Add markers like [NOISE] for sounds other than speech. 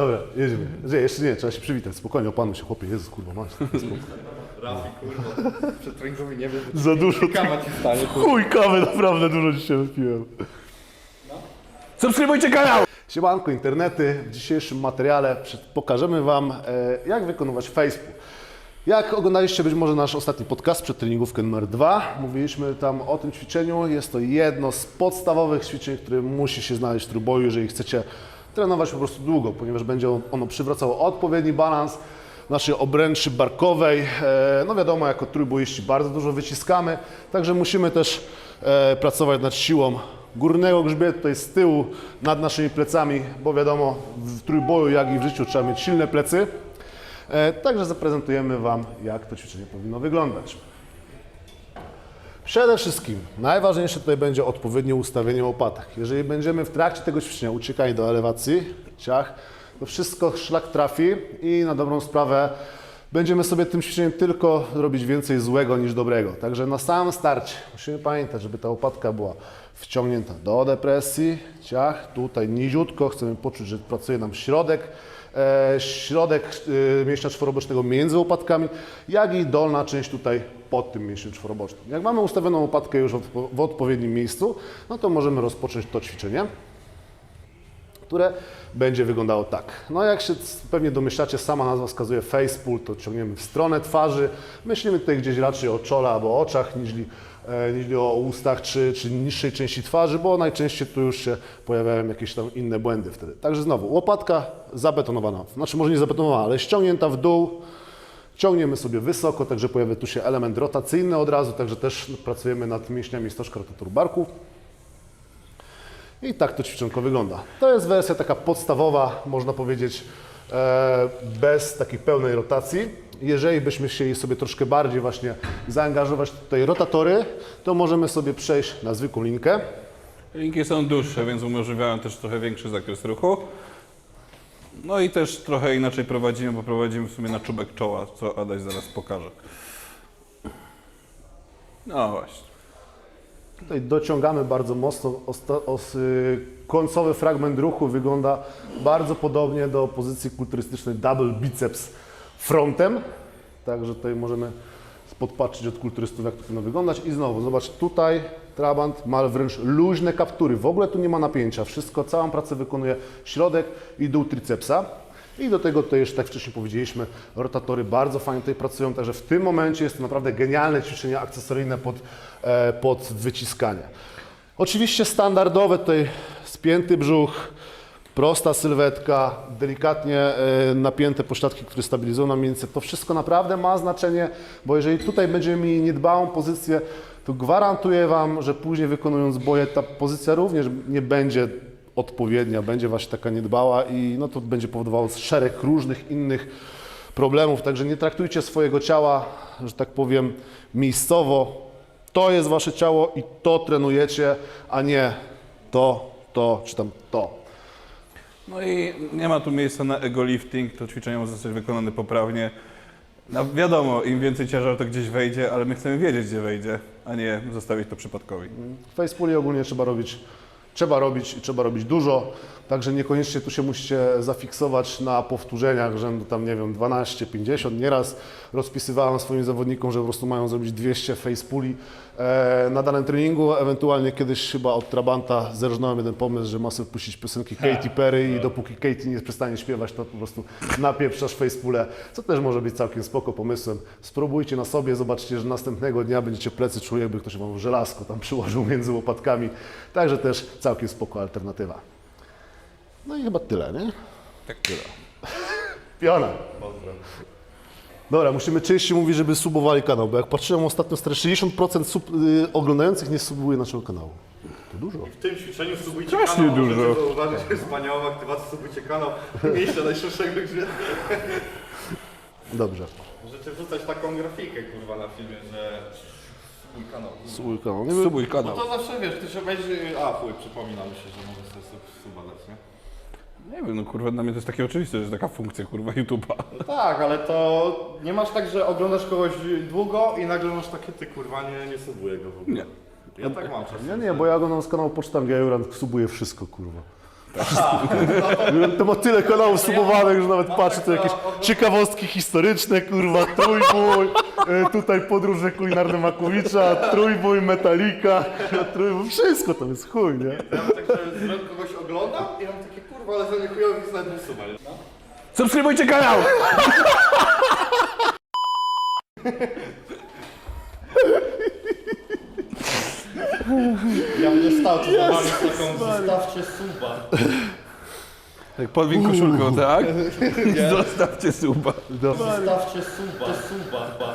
Dobra, jedziemy. Nie, jeszcze nie, trzeba się przywitać. Spokojnie, opanuj się, chłopie. Jezus, kurwa, masz. Rafi, kurwa, przed treningowi nie wiem, Za dużo. kawa ci stanie. Chuj kawy, naprawdę dużo dzisiaj wypiłem. Subskrybujcie kanał! Siemanko, internety. W dzisiejszym materiale przed- pokażemy Wam, e, jak wykonywać Facebook. Jak oglądaliście być może nasz ostatni podcast przed treningówkę numer 2, mówiliśmy tam o tym ćwiczeniu. Jest to jedno z podstawowych ćwiczeń, które musi się znaleźć w trójboju, jeżeli chcecie trenować po prostu długo, ponieważ będzie ono przywracało odpowiedni balans naszej obręczy barkowej. E, No wiadomo, jako trójboiści bardzo dużo wyciskamy, także musimy też e, pracować nad siłą górnego grzbietu, tutaj z tyłu, nad naszymi plecami, bo wiadomo, w trójboju, jak i w życiu trzeba mieć silne plecy. E, Także zaprezentujemy Wam, jak to ćwiczenie powinno wyglądać. Przede wszystkim najważniejsze tutaj będzie odpowiednie ustawienie łopatek. Jeżeli będziemy w trakcie tego ćwiczenia uciekali do elewacji, ciach, to wszystko szlak trafi i na dobrą sprawę będziemy sobie tym ćwiczeniem tylko robić więcej złego niż dobrego. Także na samym starcie musimy pamiętać, żeby ta łopatka była wciągnięta do depresji, ciach, tutaj niziutko, chcemy poczuć, że pracuje nam środek, e, środek e, mięśnia czworobocznego między łopatkami, jak i dolna część tutaj pod tym mięśniem czworobocznym. Jak mamy ustawioną łopatkę już w odpo- w odpowiednim miejscu, no to możemy rozpocząć to ćwiczenie które będzie wyglądało tak. No jak się pewnie domyślacie, sama nazwa wskazuje face pull, to ciągniemy w stronę twarzy. Myślimy tutaj gdzieś raczej o czole albo oczach, niż, e, niż o ustach czy, czy niższej części twarzy, bo najczęściej tu już się pojawiają jakieś tam inne błędy wtedy. Także znowu, łopatka zabetonowana, znaczy może nie zabetonowana, ale ściągnięta w dół, Ciągniemy sobie wysoko, także pojawia tu się element rotacyjny od razu, także też pracujemy nad mięśniami stożka rotatoru barku. I tak to ćwiczonko wygląda. To jest wersja taka podstawowa, można powiedzieć, e, bez takiej pełnej rotacji. Jeżeli byśmy chcieli sobie troszkę bardziej właśnie zaangażować tutaj rotatory, to możemy sobie przejść na zwykłą linkę. Linki są dłuższe, więc umożliwiają też trochę większy zakres ruchu. No i też trochę inaczej prowadzimy, bo prowadzimy w sumie na czubek czoła, co Adaś zaraz pokaże. No właśnie. Tutaj dociągamy bardzo mocno. Osta- os, y, końcowy fragment ruchu wygląda bardzo podobnie do pozycji kulturystycznej double biceps frontem. Także tutaj możemy podpatrzeć od kulturystów, jak to powinno wyglądać. I znowu, zobacz, tutaj trabant ma wręcz luźne kaptury. W ogóle tu nie ma napięcia. Wszystko, całą pracę wykonuje środek i dół tricepsa. I do tego tutaj jeszcze, tak wcześniej powiedzieliśmy, rotatory bardzo fajnie tutaj pracują, także w tym momencie jest to naprawdę genialne ćwiczenie akcesoryjne pod, e, pod wyciskanie. Oczywiście standardowe tutaj spięty brzuch, prosta sylwetka, delikatnie e, napięte pośladki, które stabilizują nam mięśnie. To wszystko naprawdę ma znaczenie, bo jeżeli tutaj będziemy mieli niedbałą pozycję, to gwarantuję Wam, że później wykonując boje ta pozycja również nie będzie odpowiednia, będzie właśnie taka niedbała i no to będzie powodowało szereg różnych innych problemów. Także nie traktujcie swojego ciała, że tak powiem, miejscowo. To jest Wasze ciało i to trenujecie, a nie to, to czy tam to. No i nie ma tu miejsca na ego lifting, to ćwiczenie może zostać wykonane poprawnie. No wiadomo, im więcej ciężaru to gdzieś wejdzie, ale my chcemy wiedzieć, gdzie wejdzie, a nie zostawić to przypadkowi. W Facepuli ogólnie trzeba robić, trzeba robić i trzeba robić dużo, także niekoniecznie tu się musicie zafiksować na powtórzeniach rzędu tam, nie wiem, 12, 50. Nieraz rozpisywałem swoim zawodnikom, że po prostu mają zrobić 200 Facepuli e, na danym treningu. Ewentualnie kiedyś chyba od Trabanta zerżnąłem jeden pomysł, że ma sobie puścić piosenki Katy Perry i dopóki Katy nie przestanie śpiewać, to po prostu napieprzasz Facepule, co też może być całkiem spoko pomysłem. Spróbujcie na sobie, zobaczcie, że następnego dnia będziecie plecy czuły, jakby ktoś wam żelazko tam przyłożył między łopatkami. Także też całkiem spoko alternatywa. No i chyba tyle, nie? Tak tyle. Piona. Dobra, musimy częściej mówić, żeby subowali kanał, bo jak patrzyłem ostatnio, stary, 60% sub, y, oglądających nie subuje naszego kanału. To dużo. W tym ćwiczeniu subujcie Strasznie kanał, dużo. możecie zauważyć, że jest wspaniała aktywacja, subujcie kanał, miejsce najszerszego grzbietu. Dobrze. Możecie wrzucać taką grafikę, kurwa, na filmie, że. Subuj kanał. Nie Subuj No kanał. to zawsze, wiesz, ty się obejrzy, a chuj, przypomina mi się, że mogę sobie sub- suba dać, nie? Nie wiem, no kurwa, dla mnie to jest takie oczywiste, że jest taka funkcja kurwa YouTube'a. No tak, ale to nie masz tak, że oglądasz kogoś długo i nagle masz takie, ty kurwa, nie, nie subuję go w ogóle. Nie. Ja tak mam czasem. Ja nie, bo ja oglądam z kanału Poczta Jurand subuje wszystko, kurwa. [LAUGHS] To ma tyle kanałów sumowanych, że nawet patrzę, to jakieś ciekawostki historyczne, kurwa, trójbój, e, tutaj podróże kulinarne Makowicza, trójbój, Metallica, trójbój, wszystko tam jest chuj, nie? Ja mam tak, że kogoś oglądam i mam takie kurwa, ale za nie nawet usuwaj. No. Subskrybujcie kanał! [LAUGHS] Ja bym stał, to yes, taką zostawcie suba. Jak podwin koszulką, tak? Zostawcie suba. Zostawcie suba. Suba.